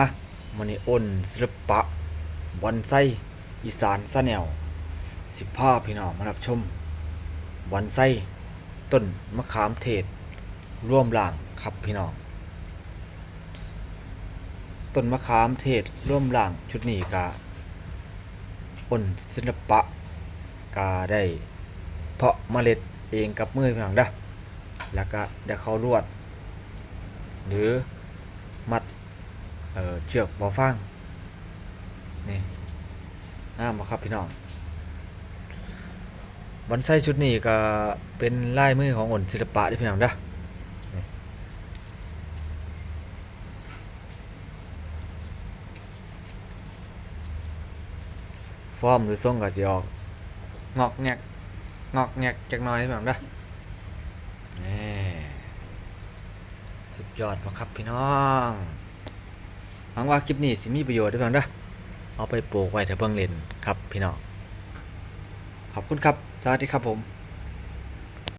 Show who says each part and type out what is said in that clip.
Speaker 1: มามันนี่อ้นศิลปะบอนไซอีสานซะแนวสิบภาพี่น้องมารับชมบอนไซต้นมะขามเทศ ร่วมหล่างครับพี่น้อง ต้นมะขามเทศร่วมหล่างชุดนี้กะอ้นศิลปะกาได้เพาะเมล็ดเองกับมือพี่น้องด้แล้วก็ได้เข้าลวด หรือมัด เออเชือกบอฟางนี่น้ามาครับพี่น้องบอนไซชุดนี้ก็เป็นลายมือของอ่นศิลปะที่พี่น้องเด้อฟอร์มหรือทรงก็สิออกงอกแงกงอกแงกจักน้อยพี่น้องเด้อนี่สุดยอดมาครับพี่น้อง หวังว่าคลิปนี้สิมีประโยชน์ด้วยกันเด้อเอาไปปลูกไว้ถ้าเบิ่งเล่นครับพี่น้องขอบคุณครับ สวัสดีครับผม